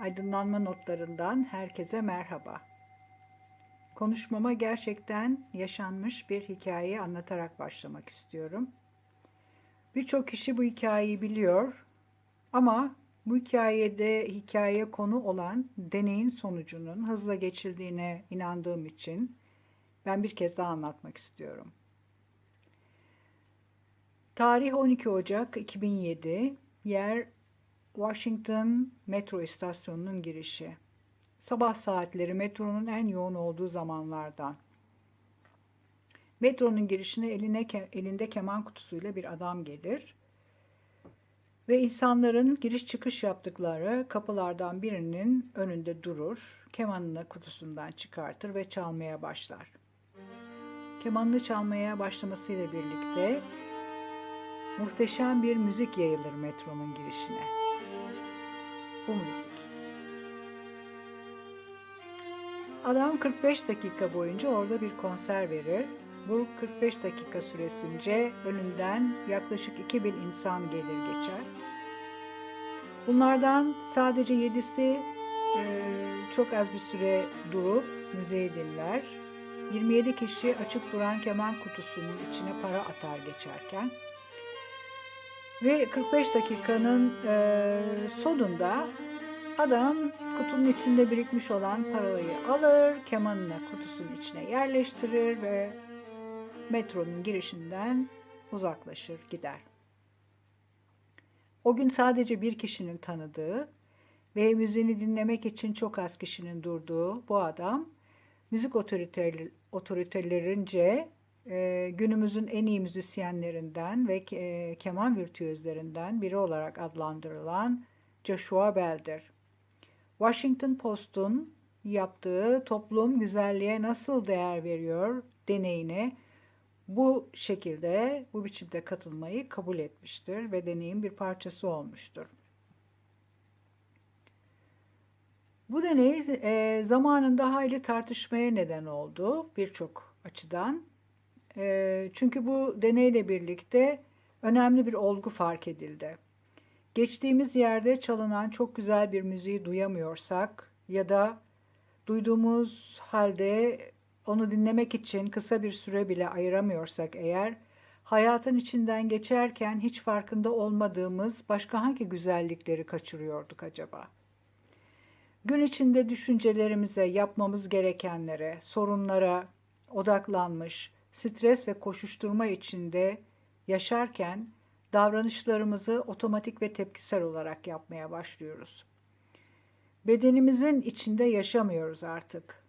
Aydınlanma notlarından herkese merhaba. Konuşmama gerçekten yaşanmış bir hikayeyi anlatarak başlamak istiyorum. Birçok kişi bu hikayeyi biliyor ama bu hikayede hikayeye konu olan deneyin sonucunun hızla geçildiğine inandığım için ben bir kez daha anlatmak istiyorum. Tarih 12 Ocak 2007, yer Washington metro istasyonunun girişi. Sabah saatleri metronun en yoğun olduğu zamanlardan. Metronun girişine eline elinde keman kutusuyla bir adam gelir ve insanların giriş çıkış yaptıkları kapılardan birinin önünde durur, kemanını kutusundan çıkartır ve çalmaya başlar. Kemanını çalmaya başlamasıyla birlikte muhteşem bir müzik yayılır metronun girişine. Bu müzik. Adam 45 dakika boyunca orada bir konser verir. Bu 45 dakika süresince önünden yaklaşık 2000 insan gelir geçer. Bunlardan sadece 7'si e, çok az bir süre durup müziği dinler. 27 kişi açık duran keman kutusunun içine para atar geçerken. Ve 45 dakikanın e, sonunda adam kutunun içinde birikmiş olan parayı alır, kemanını kutusunun içine yerleştirir ve metronun girişinden uzaklaşır, gider. O gün sadece bir kişinin tanıdığı ve müziğini dinlemek için çok az kişinin durduğu bu adam müzik otoritelerince e, günümüzün en iyi müzisyenlerinden ve e, keman virtüözlerinden biri olarak adlandırılan Joshua Bell'dir. Washington Post'un yaptığı toplum güzelliğe nasıl değer veriyor deneyine bu şekilde, bu biçimde katılmayı kabul etmiştir ve deneyin bir parçası olmuştur. Bu deney e, zamanında hayli tartışmaya neden oldu birçok açıdan. Çünkü bu deneyle birlikte önemli bir olgu fark edildi. Geçtiğimiz yerde çalınan çok güzel bir müziği duyamıyorsak ya da duyduğumuz halde onu dinlemek için kısa bir süre bile ayıramıyorsak eğer, hayatın içinden geçerken hiç farkında olmadığımız başka hangi güzellikleri kaçırıyorduk acaba? Gün içinde düşüncelerimize, yapmamız gerekenlere, sorunlara odaklanmış, stres ve koşuşturma içinde yaşarken davranışlarımızı otomatik ve tepkisel olarak yapmaya başlıyoruz. Bedenimizin içinde yaşamıyoruz artık.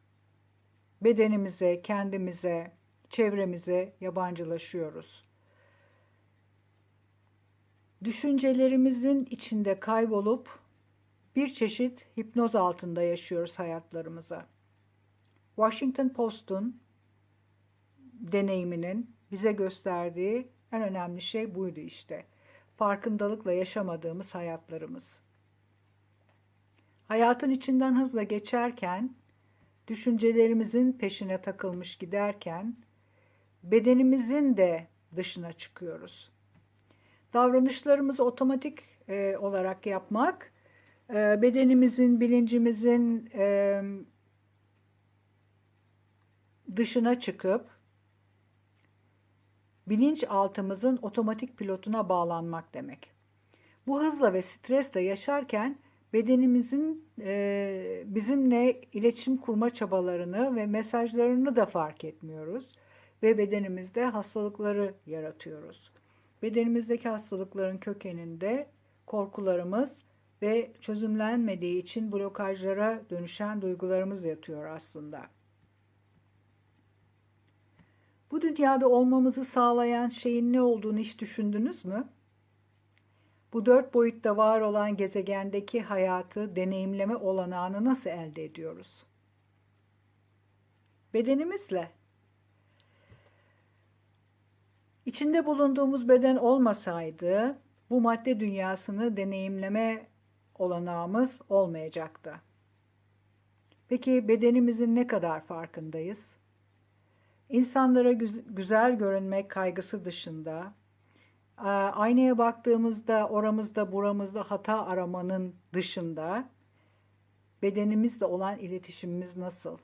Bedenimize, kendimize, çevremize yabancılaşıyoruz. Düşüncelerimizin içinde kaybolup bir çeşit hipnoz altında yaşıyoruz hayatlarımıza. Washington Post'un deneyiminin bize gösterdiği en önemli şey buydu işte. Farkındalıkla yaşamadığımız hayatlarımız. Hayatın içinden hızla geçerken, düşüncelerimizin peşine takılmış giderken, bedenimizin de dışına çıkıyoruz. Davranışlarımızı otomatik e, olarak yapmak, e, bedenimizin, bilincimizin e, dışına çıkıp, bilinçaltımızın otomatik pilotuna bağlanmak demek. Bu hızla ve stresle yaşarken bedenimizin e, bizimle iletişim kurma çabalarını ve mesajlarını da fark etmiyoruz ve bedenimizde hastalıkları yaratıyoruz. Bedenimizdeki hastalıkların kökeninde korkularımız ve çözümlenmediği için blokajlara dönüşen duygularımız yatıyor aslında. Bu dünyada olmamızı sağlayan şeyin ne olduğunu hiç düşündünüz mü? Bu dört boyutta var olan gezegendeki hayatı deneyimleme olanağını nasıl elde ediyoruz? Bedenimizle. İçinde bulunduğumuz beden olmasaydı bu madde dünyasını deneyimleme olanağımız olmayacaktı. Peki bedenimizin ne kadar farkındayız? İnsanlara güzel görünmek kaygısı dışında, aynaya baktığımızda oramızda buramızda hata aramanın dışında bedenimizle olan iletişimimiz nasıl?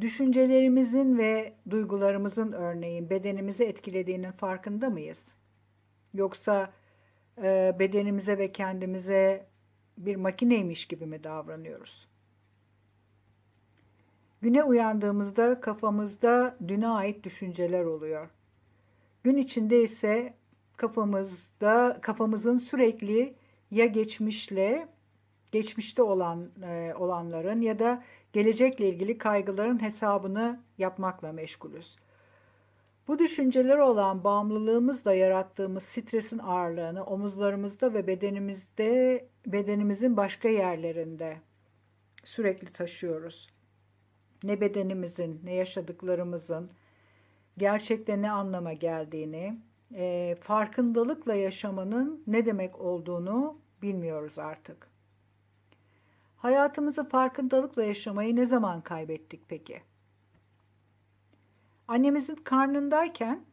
Düşüncelerimizin ve duygularımızın örneğin bedenimizi etkilediğinin farkında mıyız? Yoksa e, bedenimize ve kendimize bir makineymiş gibi mi davranıyoruz? Güne uyandığımızda kafamızda düne ait düşünceler oluyor. Gün içinde ise kafamızda kafamızın sürekli ya geçmişle geçmişte olan e, olanların ya da gelecekle ilgili kaygıların hesabını yapmakla meşgulüz. Bu düşünceler olan bağımlılığımızla yarattığımız stresin ağırlığını omuzlarımızda ve bedenimizde bedenimizin başka yerlerinde sürekli taşıyoruz. Ne bedenimizin, ne yaşadıklarımızın gerçekte ne anlama geldiğini, e, farkındalıkla yaşamanın ne demek olduğunu bilmiyoruz artık. Hayatımızı farkındalıkla yaşamayı ne zaman kaybettik peki? Annemizin karnındayken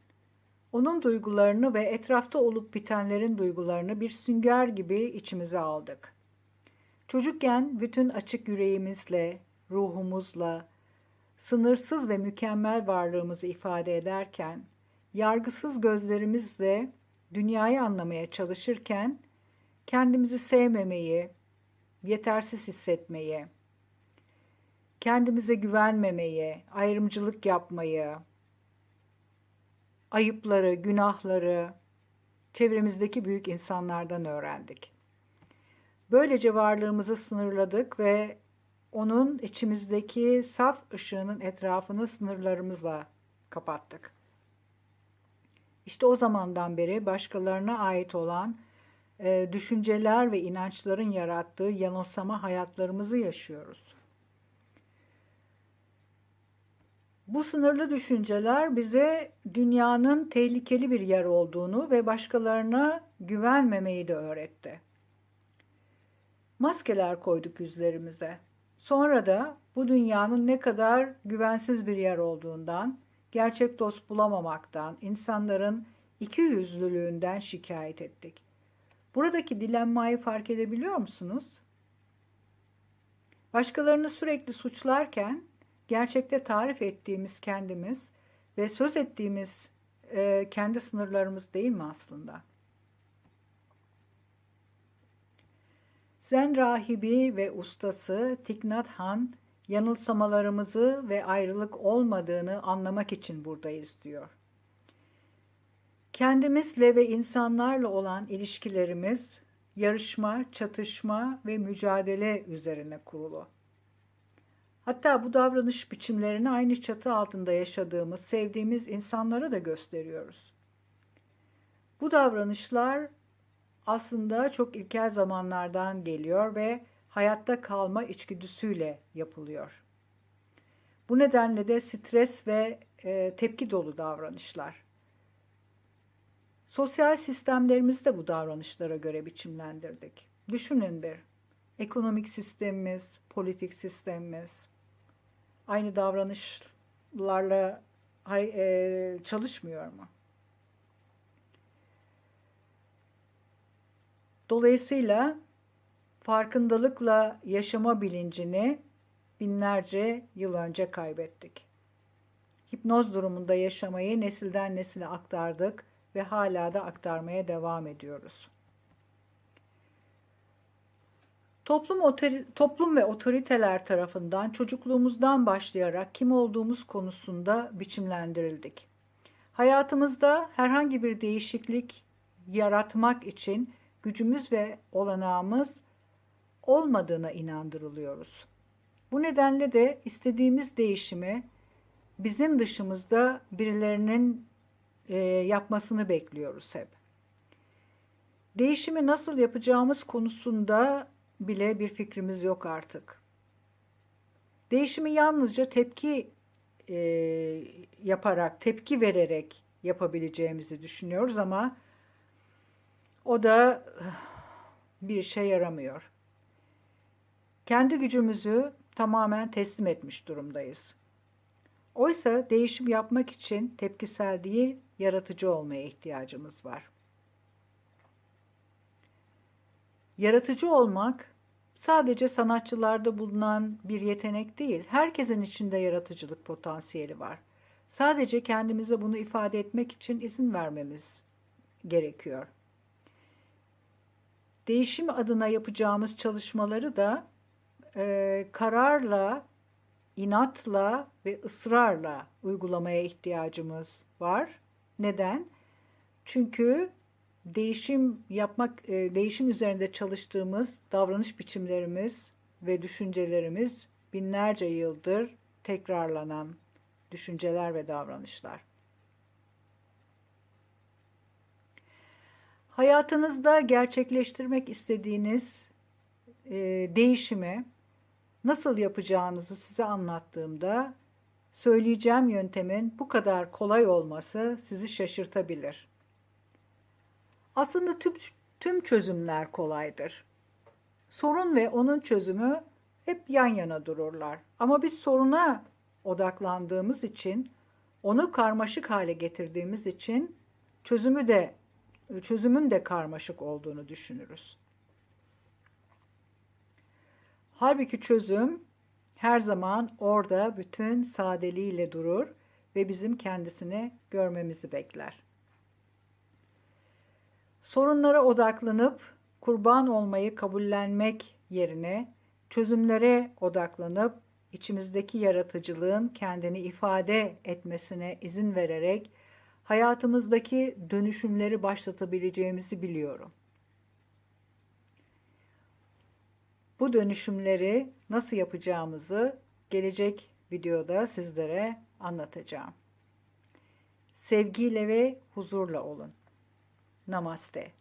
onun duygularını ve etrafta olup bitenlerin duygularını bir sünger gibi içimize aldık. Çocukken bütün açık yüreğimizle, ruhumuzla, sınırsız ve mükemmel varlığımızı ifade ederken, yargısız gözlerimizle dünyayı anlamaya çalışırken kendimizi sevmemeyi, yetersiz hissetmeyi, kendimize güvenmemeyi, ayrımcılık yapmayı, ayıpları, günahları çevremizdeki büyük insanlardan öğrendik. Böylece varlığımızı sınırladık ve onun içimizdeki saf ışığının etrafını sınırlarımızla kapattık. İşte o zamandan beri başkalarına ait olan e, düşünceler ve inançların yarattığı yanılsama hayatlarımızı yaşıyoruz. Bu sınırlı düşünceler bize dünyanın tehlikeli bir yer olduğunu ve başkalarına güvenmemeyi de öğretti. Maskeler koyduk yüzlerimize. Sonra da bu dünyanın ne kadar güvensiz bir yer olduğundan, gerçek dost bulamamaktan, insanların iki yüzlülüğünden şikayet ettik. Buradaki dilenmayı fark edebiliyor musunuz? Başkalarını sürekli suçlarken gerçekte tarif ettiğimiz kendimiz ve söz ettiğimiz e, kendi sınırlarımız değil mi aslında? Zen rahibi ve ustası Thich Nhat Han yanılsamalarımızı ve ayrılık olmadığını anlamak için buradayız diyor. Kendimizle ve insanlarla olan ilişkilerimiz yarışma, çatışma ve mücadele üzerine kurulu. Hatta bu davranış biçimlerini aynı çatı altında yaşadığımız, sevdiğimiz insanlara da gösteriyoruz. Bu davranışlar aslında çok ilkel zamanlardan geliyor ve hayatta kalma içgüdüsüyle yapılıyor. Bu nedenle de stres ve e, tepki dolu davranışlar. Sosyal sistemlerimizi de bu davranışlara göre biçimlendirdik. Düşünün bir, ekonomik sistemimiz, politik sistemimiz aynı davranışlarla e, çalışmıyor mu? Dolayısıyla farkındalıkla yaşama bilincini binlerce yıl önce kaybettik. Hipnoz durumunda yaşamayı nesilden nesile aktardık ve hala da aktarmaya devam ediyoruz. Toplum, toplum ve otoriteler tarafından çocukluğumuzdan başlayarak kim olduğumuz konusunda biçimlendirildik. Hayatımızda herhangi bir değişiklik yaratmak için gücümüz ve olanağımız olmadığına inandırılıyoruz. Bu nedenle de istediğimiz değişimi bizim dışımızda birilerinin e, yapmasını bekliyoruz hep. Değişimi nasıl yapacağımız konusunda bile bir fikrimiz yok artık. Değişimi yalnızca tepki e, yaparak, tepki vererek yapabileceğimizi düşünüyoruz ama o da bir işe yaramıyor. Kendi gücümüzü tamamen teslim etmiş durumdayız. Oysa değişim yapmak için tepkisel değil, yaratıcı olmaya ihtiyacımız var. Yaratıcı olmak sadece sanatçılarda bulunan bir yetenek değil. Herkesin içinde yaratıcılık potansiyeli var. Sadece kendimize bunu ifade etmek için izin vermemiz gerekiyor. Değişim adına yapacağımız çalışmaları da e, kararla, inatla ve ısrarla uygulamaya ihtiyacımız var. Neden? Çünkü değişim yapmak, e, değişim üzerinde çalıştığımız davranış biçimlerimiz ve düşüncelerimiz binlerce yıldır tekrarlanan düşünceler ve davranışlar. Hayatınızda gerçekleştirmek istediğiniz e, değişimi nasıl yapacağınızı size anlattığımda söyleyeceğim yöntemin bu kadar kolay olması sizi şaşırtabilir. Aslında tüm, tüm çözümler kolaydır. Sorun ve onun çözümü hep yan yana dururlar. Ama biz soruna odaklandığımız için, onu karmaşık hale getirdiğimiz için çözümü de çözümün de karmaşık olduğunu düşünürüz. Halbuki çözüm her zaman orada bütün sadeliğiyle durur ve bizim kendisini görmemizi bekler. Sorunlara odaklanıp kurban olmayı kabullenmek yerine çözümlere odaklanıp içimizdeki yaratıcılığın kendini ifade etmesine izin vererek hayatımızdaki dönüşümleri başlatabileceğimizi biliyorum. Bu dönüşümleri nasıl yapacağımızı gelecek videoda sizlere anlatacağım. Sevgiyle ve huzurla olun. Namaste.